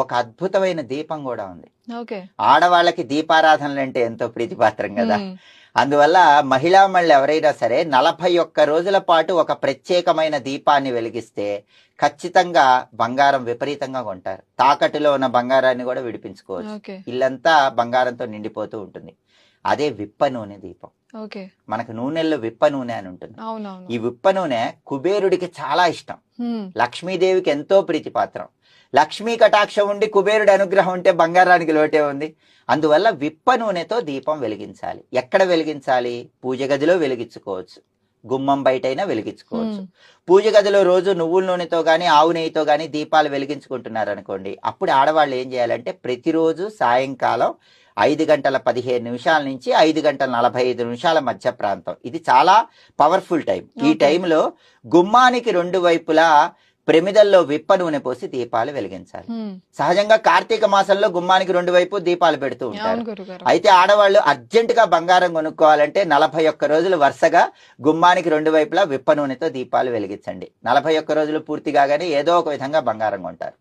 ఒక అద్భుతమైన దీపం కూడా ఉంది. ఆడవాళ్ళకి దీపారాధనలు అంటే ఎంతో ప్రీతిపాత్రం కదా. అందువల్ల మహిళా మళ్ళీ ఎవరైనా సరే నలభై ఒక్క రోజుల పాటు ఒక ప్రత్యేకమైన దీపాన్ని వెలిగిస్తే ఖచ్చితంగా బంగారం విపరీతంగా కొంటారు. తాకట్టులో ఉన్న బంగారాన్ని కూడా విడిపించుకోవచ్చు. ఇల్లంతా బంగారంతో నిండిపోతూ ఉంటుంది. అదే విప్ప నూనె దీపం. మనకు నూనెల్లో విప్ప నూనె అని ఉంటుంది. ఈ విప్ప నూనె కుబేరుడికి చాలా ఇష్టం. లక్ష్మీదేవికి ఎంతో ప్రీతిపాత్రం. లక్ష్మీ కటాక్షం ఉండి కుబేరుడి అనుగ్రహం ఉంటే బంగారానికి లోటే ఉంది. అందువల్ల విప్ప నూనెతో దీపం వెలిగించాలి. ఎక్కడ వెలిగించాలి? పూజ గదిలో వెలిగించుకోవచ్చు. గుమ్మం బయటైనా వెలిగించుకోవచ్చు. పూజ గదిలో రోజు నువ్వుల నూనెతో గానీ ఆవు నెయ్యితో గానీ దీపాలు వెలిగించుకుంటున్నారు అనుకోండి అప్పుడు ఆడవాళ్ళు ఏం చేయాలంటే ప్రతిరోజు సాయంకాలం ఐదు గంటల పదిహేను నిమిషాల నుంచి ఐదు గంటల నలభై ఐదు నిమిషాల మధ్య ప్రాంతం. ఇది చాలా పవర్ఫుల్ టైం. ఈ. టైంలో గుమ్మానికి రెండు వైపులా ప్రమిదల్లో విప్ప నూనె పోసి దీపాలు వెలిగించాలి. సహజంగా కార్తీక మాసంలో గుమ్మానికి రెండు వైపు దీపాలు పెడుతూ ఉంటారు. అయితే ఆడవాళ్ళు అర్జెంట్గా బంగారం కొనుక్కోవాలంటే నలభై ఒక్క రోజులు వరుసగా గుమ్మానికి రెండు వైపులా విప్ప నూనెతో దీపాలు వెలిగించండి. నలభై ఒక్క రోజులు పూర్తి కాగానే ఏదో ఒక విధంగా బంగారం కొంటారు.